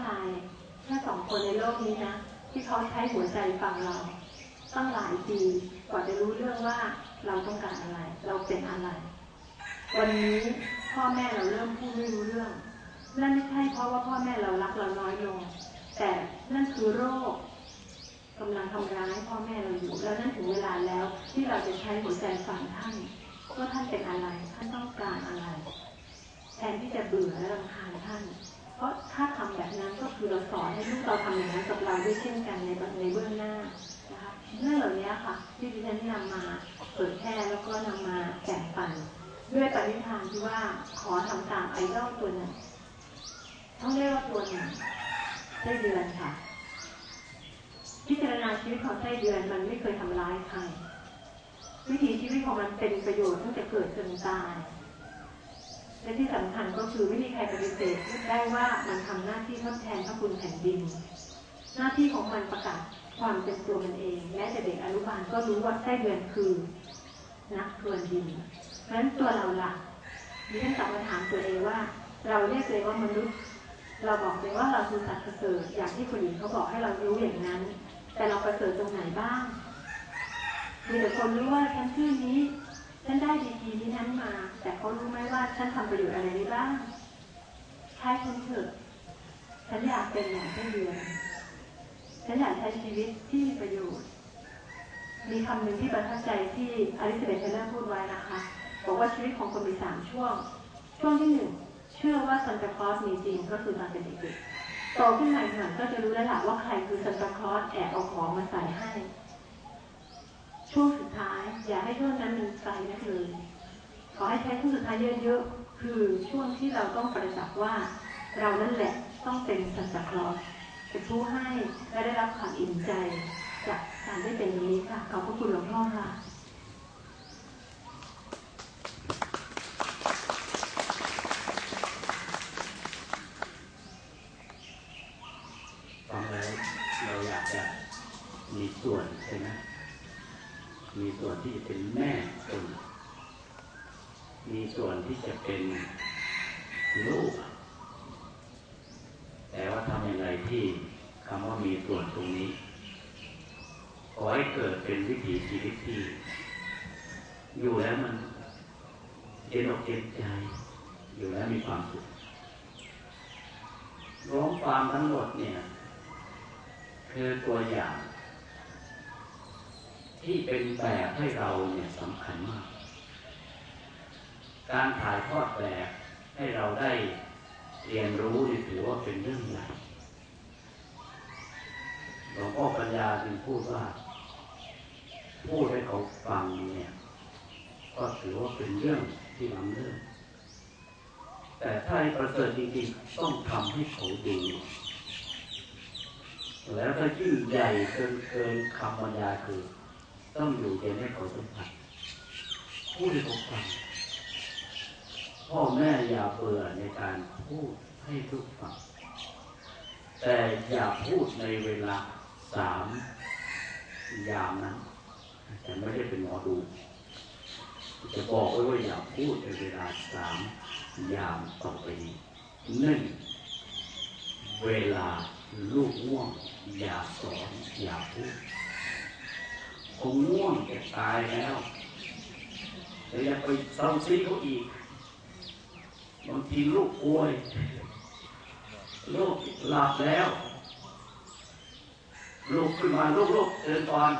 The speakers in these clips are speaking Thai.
ชายแค่สองคนในโลกนี้นะ ที่เขาใช้หัวใจฟังเราตั้งหลายปีกว่าจะรู้เรื่องว่าเราต้องการอะไร เราเป็นอะไร วันนี้พ่อแม่เราเริ่มพูดไม่รู้เรื่อง นั่นไม่ใช่เพราะว่าพ่อแม่เรารักเราน้อยลง แต่นั่นคือโรคกำลังทำร้ายพ่อแม่เราอยู่ แล้วนั่นถึงเวลาแล้ว ที่เราจะใช้หัวใจฟังท่านว่าท่านเป็นอะไร ท่านต้องการอะไร แทนที่จะเบื่อและรำคาญท่าน เพราะถ้าทำแบบนั้นก็คือเราสอนให้ลูกเราทำอย่างนั้นกับเราด้วยเช่นกันในในเบื้องหน้านะคะเรื่องเหล่านี้ค่ะ ที่ดิฉันนำมาเผยแพร่แล้วก็นำมาแบ่งปันด้วยปณิธานที่ว่าขอทำตามไอดอลตัวหนึ่งต้องเรียกว่าตัวหนึ่งไส้เดือนค่ะ พิจารณาชีวิตของไส้เดือนมันไม่เคยทำร้ายใครวิถีชีวิตของมันเป็นประโยชน์ตั้งแต่เกิดจนตาย และที่สำคัญก็คือไม่มีใครปฏิเสธได้ว่ามันทำหน้าที่ทดแทนพระคุณแผ่นดิน หน้าที่ของมันประกาศความเป็นตัวมันเอง แม้แต่เด็กอนุบาลก็รู้ว่าไส้เดือนคือ นักทวนดินเพราะฉะนั้นตัวเราล่ะดิฉันกลับมาถามตัวเองว่า เราเรียกตัวเองว่ามนุษย์ เราบอกเลยว่าเราคือสัตว์ประเสริฐอย่างที่คนอื่นเขาบอกให้เรารู้อย่างนั้น แต่เราประเสริฐตรงไหนบ้างมีแต่คนรู้ว่าฉันชื่อนี้ ฉันได้ดีกีนี้นั้นมา แต่เขารู้ไหมว่าฉันทำประโยชน์อะไรได้บ้างใช่ฉันเถอะฉันอยากเป็นอย่างเช่นเดือนฉันอยากใช้ชีวิตที่มีประโยชน์ มีคำหนึ่งที่ประทับใจที่อลิซาเบธเทเลอร์พูดไว้นะคะบอกว่าชีวิตของคนมีสามช่วง ช่วงที่หนึ่งเชื่อว่าซันตาคลอสมีจริงก็คือตอนเป็นเด็กๆโตขึ้นมาหน่อยก็จะรู้แล้วล่ะว่าใครคือซันตาคลอสแอบเอาของมาใส่ให้ ช่วงสุดท้าย อย่าให้ช่วงนั้นมันไกลนักเลยขอให้ใช้ช่วงสุดท้ายเยอะๆคือช่วงที่เราต้องประจักษ์ว่า เรานั่นแหละต้องเป็นซันตคลอสเป็นผู้ให้และได้รับความอิ่มใจ จากการได้เป็นอย่างนี้ค่ะขอบพระคุณหลวงพ่อค่ะฟังแล้วเราอยากจะมีส่วนใช่ไหม มีส่วนที่จะเป็นแม่คน มีส่วนที่จะเป็นลูก แต่ว่าทำอย่างไรที่คำว่ามีส่วนตรงนี้ขอให้เกิดเป็นวิถีชีวิตที่ อยู่แล้วมันเย็นอกเย็นใจ อยู่แล้วมีความสุขร้องความทั้งหมดเนี่ย คือตัวอย่าง ที่เป็นแบบให้เราเนี่ยสำคัญมาก การถ่ายทอดแบบให้เราได้เรียนรู้นี่ถือว่าเป็นเรื่องใหญ่หลวงพ่อปัญญาจึงพูดว่าพูดให้เขาฟังเนี่ยก็ถือว่าเป็นเรื่องที่ล้ำเลิศแต่ถ้าให้ประเสริฐจริงๆต้องทำให้เขาดูแล้วถ้ายิ่งใหญ่เกินเกินคำบรรยายคือ ต้องอยู่เย็นให้เขาสัมผัสพูดให้เขาฟังพ่อแม่อย่าเบื่อในการพูดให้ทุกฟังแต่อย่าพูดในเวลาสามยามนั้นแต่ไม่ได้เป็นหมอดู จะบอกไว้ว่าอย่าพูดในเวลาสามยามต่อไปนี้หนึ่งเวลาลูกง่วงอย่าสอนอย่าพูด คงง่วงจะตายแล้วแล้วอย่าไปเศร้าซีเขาอีกบางทีลูกป่วยลูกหลับแล้วลูกขึ้นมาลูกลูกเดินก่อน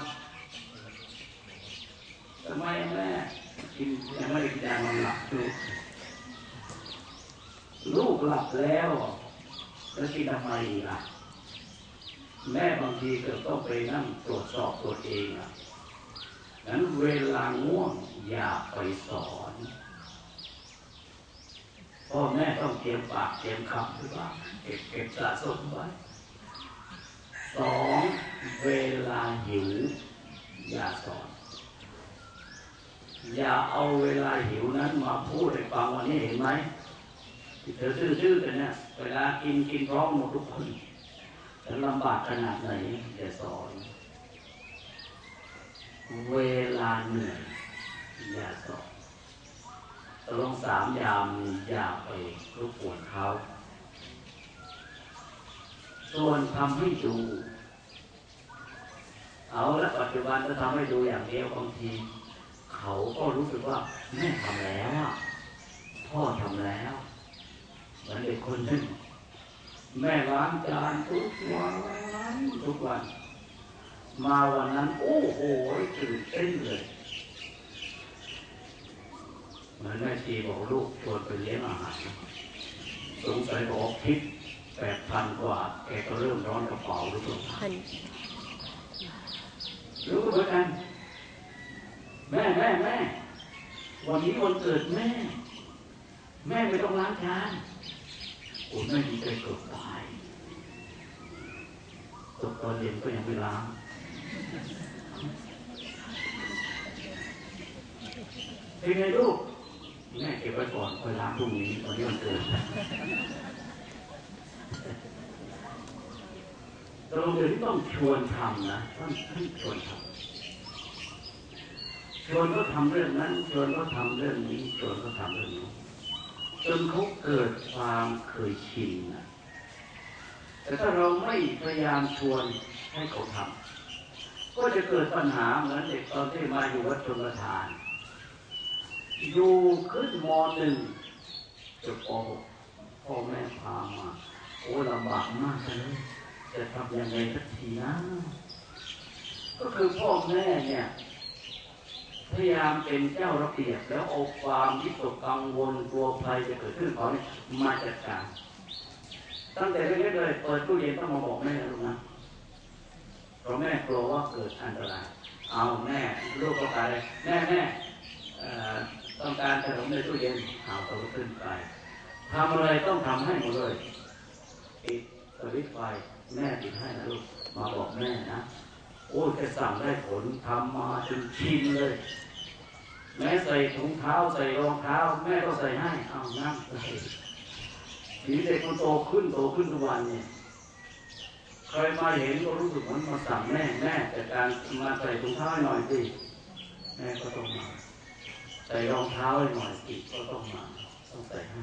ทำไมแม่กินยังไม่ได้กินยานอนหลับลูกลูกหลับแล้วแล้วกินทำไมล่ะ แม่บางทีก็ต้องไปนั่งตรวจสอบตัวเองอะ นั้นเวลาง่วงอย่าไปสอนพ่อแม่ต้องเตรียมปากเตรียมคำหรือเปล่าเก็บเก็บสะสมไว้สองเวลาหิวอย่าสอน อย่าเอาเวลาหิวนั้นมาพูดให้ฟังวันนี้เห็นไหมที่เธอซื่อๆกันเนี่ยเวลากินกินพร้อมหมดทุกคนจะลำบากขนาดไหนจะสอน เวลาเหนื่อยอย่าสอนตกลง สามยามอย่าไปรบกวนเขาส่วนทำให้ดู เอาละปัจจุบันจะทำให้ดูอย่างเดียวบางที เขาก็รู้สึกว่าแม่ทำแล้วอะพ่อทำแล้วเหมือนเด็กคนหนึ่งแม่ล้างจานทุกวันทุกวัน มาวันนั้น โอ้โหตื่นเต้นเลย เหมือนแม่ชีบอกลูกชวนไปเลี้ยงอาหารสงสัยบอกคิดแปดพันกว่าแกก็เริ่มร้อนกระเป๋าหรือเปล่าพันรู้เหมือนกัน แม่แม่แม่วันนี้วันเกิดแม่ แม่ไม่ต้องล้างจานโอ้แม่ดีใจเกือบตายตกตอนเย็นก็ยังไม่ล้างเป็นไงลูก แม่เก็บไว้ก่อนค่อยล้างพรุ่งนี้วันนี้วันเกิดเราเดี๋ยวนี้ต้องชวนทำนะต้องต้องชวนทำชวนก็ทำเรื่องนั้นชวนก็ทำเรื่องนี้ชวนก็ทำเรื่องนี้จนเขาเกิดความเคยชินนะแต่ถ้าเราไม่พยายามชวนให้เขาทำก็จะเกิดปัญหาเหมือนเด็กตอนที่มาอยู่วัดชนประทาน อยู่ขึ้นมหนึ่งจบปหกพ่อแม่พามาโอ้ลำบากมากเลยจะทำยังไงสักทีนะก็คือพ่อแม่เนี่ย พยายามเป็นเจ้าระเบียบแล้วเอาความวิตกกังวลกลัวภัยจะเกิดขึ้นเขาเนี่ยมาจัดการตั้งแต่เล็กๆเลยเปิดตู้เย็นต้องมาบอกแม่นะลูกนะเพราะแม่กลัวว่าเกิดอันตรายเอาแม่ลูกก็ไปเลยแม่แม่เอ่อ ต้องการขนมในตู้เย็นเอาตัวขึ้นไปทำอะไรต้องทำให้หมดเลยปิดสวิตไฟแม่ปิดให้นะลูกมาบอกแม่นะโอ้ยแค่สั่งได้ผลทำมาจนชินเลย แม่ใส่ถุงเท้าใส่รองเท้า แม่ก็ใส่ให้เอานั่งใส่ทีนี้เด็กมันโตขึ้นโตขึ้นทุกวันเนี่ยใครมาเห็นก็รู้สึกเหมือนมาสั่งแม่แม่แต่การมาใส่ถุงเท้าหน่อยสิ ใส่รองเท้าให้หน่อยสิก็ต้องมาต้องใส่ให้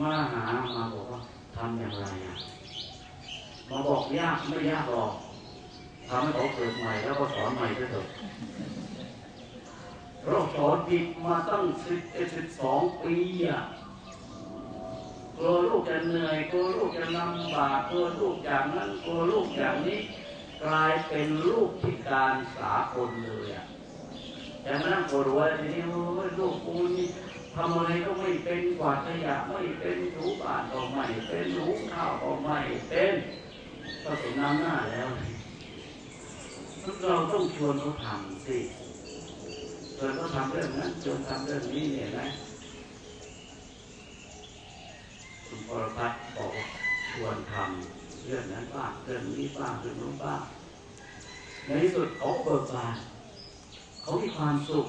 มาหามาบอกว่าทำอย่างไรอะมาบอกยากไม่ยากหรอกทำให้เขาเกิดใหม่แล้วก็สอนใหม่ด้วยเถอะเราสอนผิดมาตั้งสิบเอ็ดสิบสองปีอะกลัวลูกจะเหนื่อยกลัวลูกจะลำบากกลัวลูกอย่างนั้นกลัวลูกอย่างนี้ กลายเป็นลูกพิการสากลเลยอะ อย่างนั้นปวดหัวทีนี้โอ้ยลูกกูนี่ทำอะไรก็ไม่เป็นกวาดขยะไม่เป็นถูบ้านก็ไม่เป็นหุงข้าวก็ไม่เป็นก็สมน้ำหน้าแล้วเราต้องชวนเขาทำสิชวนเขาทำเรื่องนั้นชวนทำเรื่องนี้เนี่ยนะคุณปรพัฒน์บอกชวนทำเรื่องนั้นบ้างเรื่องนี้บ้างเรื่องโน้นบ้างในที่สุดเขาเบิกบาน เขามีความสุข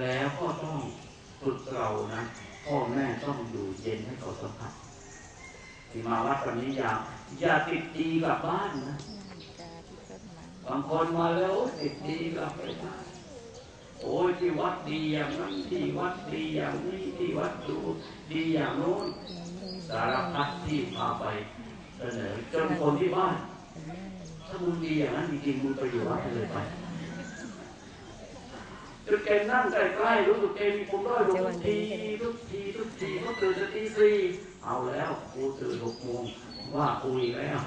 แล้วก็ต้องฝึกเรานะพ่อแม่ต้องอยู่เย็นให้เขาสัมผัสที่มาวัดวันนี้อย่าอย่าติดดีกลับบ้านนะบางคนมาแล้วติดดีกลับไปบ้านโอ้ยที่วัดดีอย่างนั้นที่วัดดีอย่างนี้ที่วัดดูดีอย่างโน้นสารพัดที่พาไปเสนอจนคนที่บ้านถ้ามึงดีอย่างนั้นจริงๆมึงไปอยู่วัดเลยไป จนแกนั่งใกล้ๆรู้สึกแกมีผมร้อยลงทุกทีทุกทีทุกทีเขาตื่นจะตีสี่เอาแล้วกูตื่นหกโมงว่ากูอีกแล้ว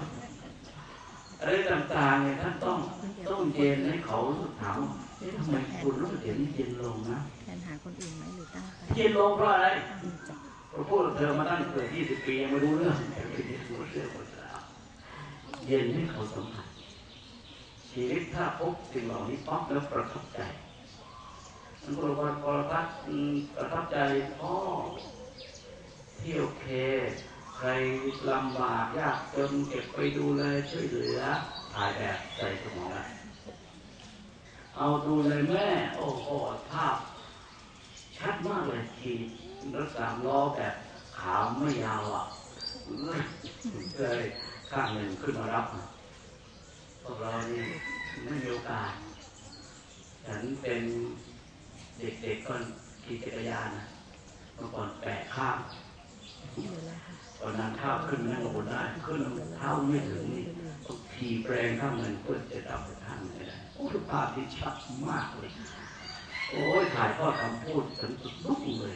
อะไรต่างๆเนี่ยท่านต้องต้องเย็นให้เขาถามว่าเอ๊ะทำไมคุณรู้สึกเห็นเย็นลงนะแทนหาคนอื่นไหมหรือตั้งใครเย็นลงเพราะอะไรตั้งใจเราพูดกับเธอมาตั้งเกือบยี่สิบปียังไม่รู้เรื่องแต่ปีนี้รู้เรื่องหมดแล้วเย็นให้เขาสัมผัสชีวิตถ้าพบสิ่งเหล่านี้ปั๊บแล้วประทับใจ มันก็รู้ว่าปรพัฒน์ประทับใจพ่อที่โอเค ใครลำบากยากจนเก็บไปดูแลช่วยเหลือถ่ายแบบใส่สมองอะเอาดูเลยแม่ โอ้โหภาพ ชัดมากเลยขี่รถสามล้อแบบขาวไม่ยาวอะเลยข้างหนึ่งขึ้นมารับพวกเรานี่ไม่มีโอกาส ฉันเป็น เด็กๆก็ขี่จักรยานนะเมื่อก่อนแปะข้างอยู่แล้วค่ะวันนั้นข้าวขึ้นนั่งบนได้ขึ้นเท้าไม่ถึงนี่ต้องทีแปลงข้างมันเพื่อจะดับท่านไม่ได้โอ้ภาพที่ชัดมากเลย โอ้ยถ่ายทอดคำพูดถึงสุดลุกเลย